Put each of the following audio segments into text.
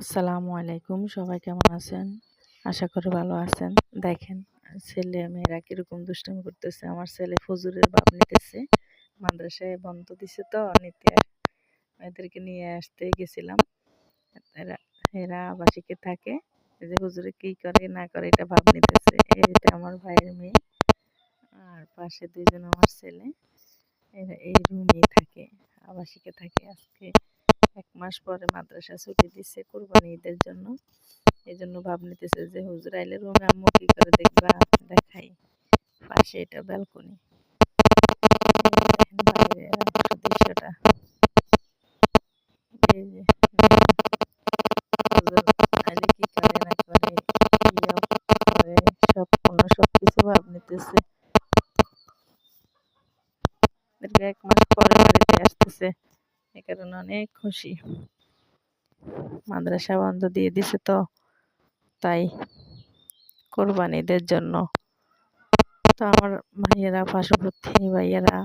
আসসালামু আলাইকুম, সবাই কেমন আছেন? আশা করি ভালো আছেন। দেখেন, ছেলে মেয়েরা কীরকম দুষ্টামি করতেছে। আমার ছেলে ফজুরের বাপ নিতেছে, মাদ্রাসায় বন্ধ দিছে তো, নিতে এদেরকে নিয়ে আসতে গেছিলাম। এরা এরা আবাসিকে থাকে। যে হুজুরে কি করে, না করে, এটা ভাব নিতেছে। এটা আমার ভাইয়ের মেয়ে। আর পাশে দুইজন আমার ছেলে। এরা এই রুমেই থাকে, আবাসিকে থাকে। আজকে এক মাস পরে মাদ্রাসা ছুটি দিচ্ছে কোরবানি ঈদের জন্য। এই জন্য ভাব নিতেছে যে, হুজুর আইলে রুমে আম্মু কি করে দেখবা? দেখাই। পাশে এটা ব্যালকনি। ভাব নিতেছে। এক মাস পরে আসতেছে। কারণে অনেক খুশি। মাদ্রাসা বন্ধ দিয়ে দিছে তো, তাই কোরবানিদের জন্য। তো আমার ভাইয়েরা, পার্শ্ববর্তী ভাইয়েরা,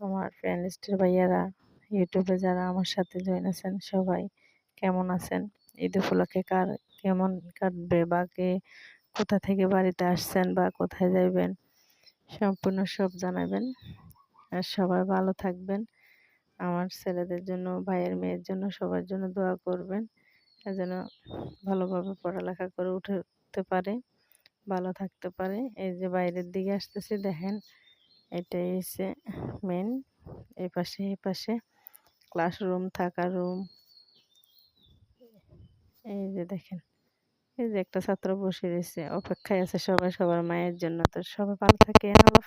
আমার ফ্রেন্ডলিস্টের ভাইয়েরা ইউটিউবে যারা আমার সাথে জয়েন আছেন, সবাই কেমন আছেন? ঈদ উপলক্ষে কার, কেমন কাটবে বা কে কোথা থেকে বাড়িতে আসছেন বা কোথায় যাইবেন? সম্পূর্ণ সব জানাবেন। আর সবাই ভালো থাকবেন। আমার ছেলেদের জন্য, ভাইয়ের মেয়ের জন্য সবার জন্য দোয়া করবেন। যেন ভালোভাবে পড়ালেখা করে উঠতে পারে, ভালো থাকতে পারে। এই যে বাইরের দিকে আসতেছে, দেখেন এটাই হচ্ছে মেন এই পাশে এই পাশে ক্লাসরুম থাকার রুম এই যে দেখেন, এই যে একটা ছাত্র বসে রয়েছে, অপেক্ষায় আছে সবাই, সবার মায়ের জন্য তো সবাই ভালো থাকে, আল্লাহ